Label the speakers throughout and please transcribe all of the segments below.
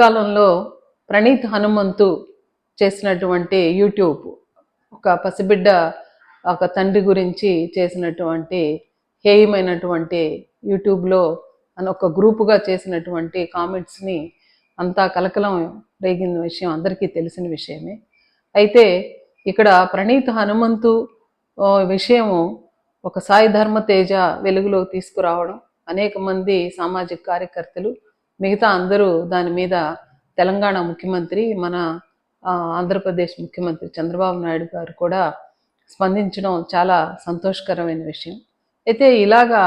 Speaker 1: కాలంలో ప్రణీత్ హనుమంతు చేసినటువంటి యూట్యూబ్ ఒక పసిబిడ్డ ఒక తండ్రి గురించి చేసినటువంటి హేయమైనటువంటి యూట్యూబ్లో అని ఒక గ్రూపుగా చేసినటువంటి కామెంట్స్ని అంతా కలకలం రేగిన విషయం అందరికీ తెలిసిన విషయమే. అయితే ఇక్కడ ప్రణీత్ హనుమంతు విషయము ఒక సాయి ధర్మ తేజ వెలుగులో తీసుకురావడం అనేక మంది సామాజిక కార్యకర్తలు మిగతా అందరూ దాని మీద తెలంగాణ ముఖ్యమంత్రి మన ఆంధ్రప్రదేశ్ ముఖ్యమంత్రి చంద్రబాబు నాయుడు గారు కూడా స్పందించడం చాలా సంతోషకరమైన విషయం. అయితే ఇలాగా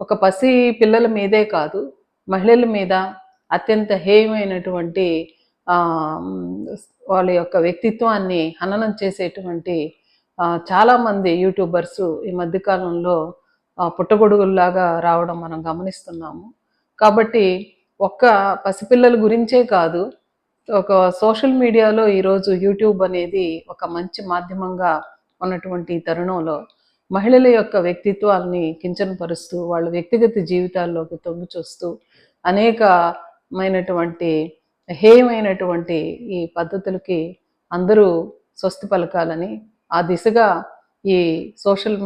Speaker 1: ఒక పసి పిల్లల మీదే కాదు మహిళల మీద అత్యంత హేయమైనటువంటి వాళ్ళ యొక్క వ్యక్తిత్వాన్ని హననం చేసేటువంటి చాలామంది యూట్యూబర్స్ ఈ మధ్యకాలంలో పుట్టగొడుగుల్లాగా రావడం మనం గమనిస్తున్నాము. కాబట్టి ఒక్క పసిపిల్లల గురించే కాదు ఒక సోషల్ మీడియాలో ఈరోజు యూట్యూబ్ అనేది ఒక మంచి మాధ్యమంగా ఉన్నటువంటి తరుణంలో మహిళల యొక్క వ్యక్తిత్వాల్ని కించనపరుస్తూ వాళ్ళ వ్యక్తిగత జీవితాల్లోకి తొంగి చూస్తూ అనేకమైనటువంటి హేయమైనటువంటి ఈ పద్ధతులకి అందరూ స్వస్తి పలకాలని ఆ దిశగా ఈ సోషల్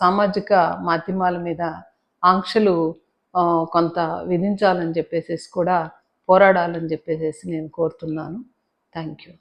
Speaker 1: సామాజిక మాధ్యమాల మీద ఆంక్షలు కొంత విధించాలని చెప్పేసేసి కూడా పోరాడాలని చెప్పేసేసి నేను కోరుతున్నాను. Thank you